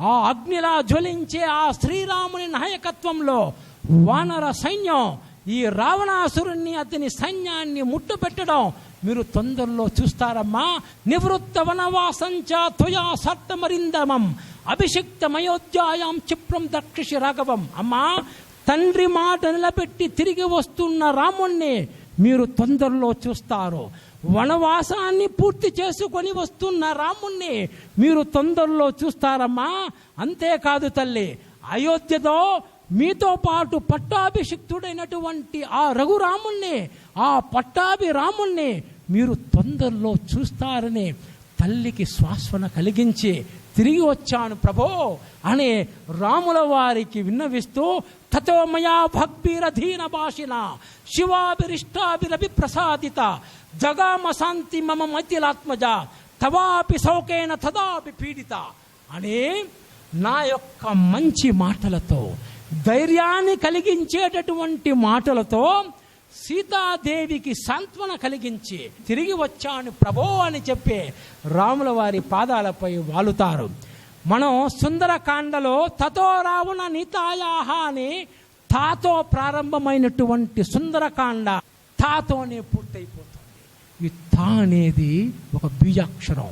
ఆ అగ్నిలా జ్వలించే ఆ శ్రీరాముని నాయకత్వంలో వానర సైన్యం ఈ రావణాసురుణ్ణి అతని సైన్యాన్ని ముట్టుపెట్టడం మీరు తొందరలో చూస్తారమ్మా. నివృత్త వనవాసంచ త్వయా సర్తమరిందమం అభిషిక్తమయోధ్యాయాం చిప్రం దక్షిషి రాఘవం. అమ్మా తండ్రి మాట నిలబెట్టి తిరిగి వస్తున్న రాముణ్ణి మీరు తొందరలో చూస్తారు. వనవాసాన్ని పూర్తి చేసుకొని వస్తున్న రాముణ్ణి మీరు తొందరలో చూస్తారమ్మా. అంతేకాదు తల్లి అయోధ్యతో మీతో పాటు పట్టాభిషిక్తుడైనటువంటి ఆ రఘురాముణ్ణి ఆ పట్టాభి రాముణ్ణి మీరు తొందరలో చూస్తారని తల్లికి శ్వాసన కలిగించి తిరిగి వచ్చాను ప్రభో అని రాముల వారికి విన్నవిస్తూ తతో మయా భక్తిరధీన భాషిన శివాభిరిష్టాభిరభి ప్రసాదిత జగామశాంతి మమ మతిలాత్మజ తవాపి సౌకేన తదాపి పీడిత అని నా యొక్క మంచి మాటలతో ధైర్యాన్ని కలిగించేటటువంటి మాటలతో సీతాదేవికి సాంత్వన కలిగించి తిరిగి వచ్చాను ప్రభో అని చెప్పి రాముల వారి పాదాలపై వాలుతారు. మనం సుందరకాండలో తతో రావణ నీతాయాహ అని తాతో ప్రారంభమైనటువంటి సుందరకాండ తాతోనే పూర్తయిపోతుంది. ఈ తా అనేది ఒక బీజాక్షరం.